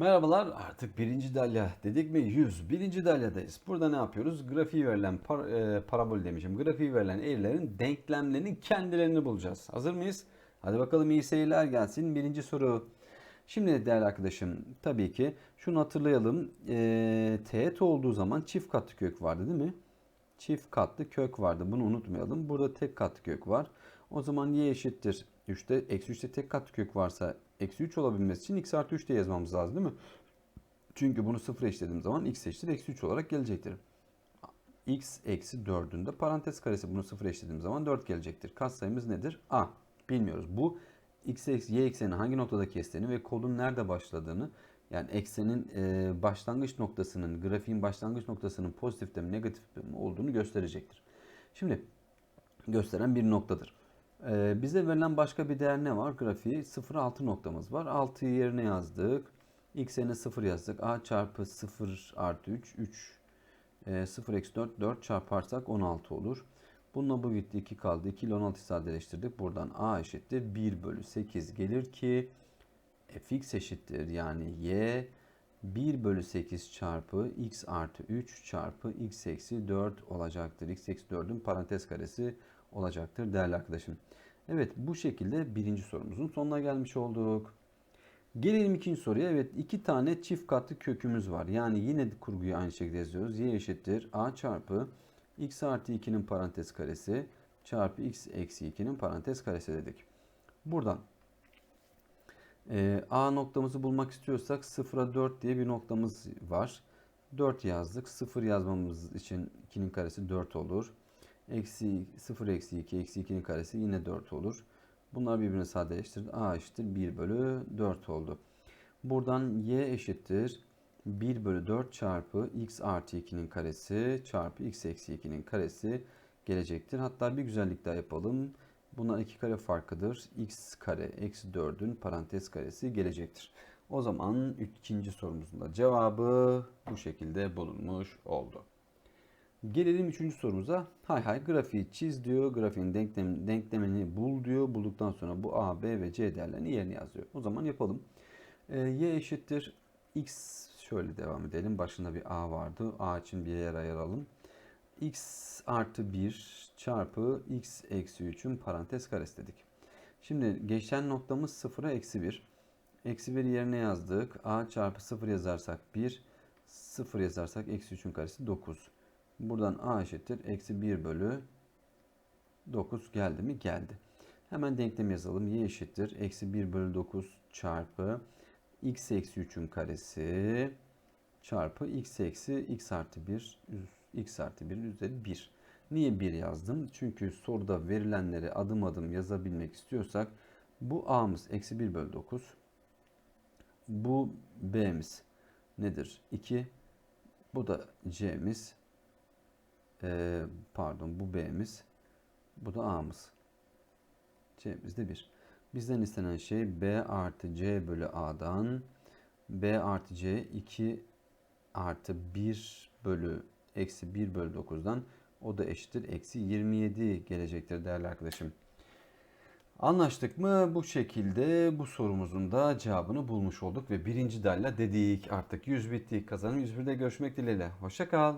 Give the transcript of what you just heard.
Merhabalar artık birinci dalya dedik mi 100 birinci dalyadayız. Burada ne yapıyoruz? Grafiği verilen par, e, parabol demişim. Grafiği verilen eğrilerin denklemlerinin kendilerini bulacağız. Hazır mıyız? Hadi bakalım iyi seyirler gelsin. Birinci soru. Şimdi değerli arkadaşım tabii ki şunu hatırlayalım. E, teğet olduğu zaman çift katlı kök vardı değil mi? Çift katlı kök vardı. Bunu unutmayalım. Burada tek katlı kök var. O zaman y eşittir 3'te. Eksi 3'te tek katlı kök varsa eksi 3 olabilmesi için x artı 3 de yazmamız lazım değil mi? Çünkü bunu sıfır eşlediğim zaman x eşittir eksi 3 olarak gelecektir. x eksi 4'ün de parantez karesi bunu sıfır eşlediğim zaman 4 gelecektir. Katsayımız nedir? A. Bilmiyoruz. Bu x eksi y ekseni hangi noktada kestiğini ve kodun nerede başladığını yani eksenin e, başlangıç noktasının, grafiğin başlangıç noktasının pozitifte mi negatifte mi olduğunu gösterecektir. Şimdi gösteren bir noktadır. Ee, bize verilen başka bir değer ne var? Grafiği 0 6 noktamız var. 6'yı yerine yazdık. X'e 0 yazdık. A çarpı 0 artı 3 3 e, 0 eksi 4 4 çarparsak 16 olur. Bununla bu gitti 2 kaldı. 2 ile 16 sadeleştirdik. Buradan A eşittir 1 bölü 8 gelir ki fx eşittir yani y 1 bölü 8 çarpı x artı 3 çarpı x eksi 4 olacaktır. x eksi 4'ün parantez karesi olacaktır değerli arkadaşım. Evet bu şekilde birinci sorumuzun sonuna gelmiş olduk. Gelelim ikinci soruya. Evet iki tane çift katlı kökümüz var. Yani yine kurguyu aynı şekilde yazıyoruz. y eşittir a çarpı x artı 2'nin parantez karesi çarpı x eksi 2'nin parantez karesi dedik. Buradan e, a noktamızı bulmak istiyorsak 0'a 4 diye bir noktamız var. 4 yazdık. 0 yazmamız için 2'nin karesi 4 olur. Eksi 0 eksi 2 eksi 2'nin karesi yine 4 olur. Bunlar birbirine sadeleştirdi. A eşittir 1 bölü 4 oldu. Buradan y eşittir 1 bölü 4 çarpı x artı 2'nin karesi çarpı x eksi 2'nin karesi gelecektir. Hatta bir güzellik daha yapalım. Bunlar iki kare farkıdır. x kare eksi 4'ün parantez karesi gelecektir. O zaman ikinci sorumuzun da cevabı bu şekilde bulunmuş oldu. Gelelim üçüncü sorumuza. Hay hay grafiği çiz diyor. Grafiğin denklem, denklemini bul diyor. Bulduktan sonra bu A, B ve C değerlerini yerine yazıyor. O zaman yapalım. Ee, y eşittir x şöyle devam edelim. Başında bir A vardı. A için bir yer ayıralım. X artı 1 çarpı x eksi 3'ün parantez karesi dedik. Şimdi geçen noktamız 0'a eksi 1. Eksi 1 yerine yazdık. A çarpı 0 yazarsak 1. 0 yazarsak eksi 3'ün karesi 9. Buradan a eşittir. Eksi 1 bölü 9 geldi mi? Geldi. Hemen denklem yazalım. y eşittir. Eksi 1 bölü 9 çarpı x eksi 3'ün karesi çarpı x eksi x artı 1 x artı 1 üzeri 1. Niye 1 yazdım? Çünkü soruda verilenleri adım adım yazabilmek istiyorsak bu a'mız eksi 1 bölü 9 bu b'miz nedir? 2 bu da c'miz ee, pardon bu B'miz. Bu da A'mız. C'miz de 1. Bizden istenen şey B artı C bölü A'dan B artı C 2 artı 1 bölü eksi 1 bölü 9'dan o da eşittir. Eksi 27 gelecektir değerli arkadaşım. Anlaştık mı? Bu şekilde bu sorumuzun da cevabını bulmuş olduk ve birinci dalla dedik. Artık 100 bitti. Kazanım 101'de görüşmek dileğiyle. Hoşça kal.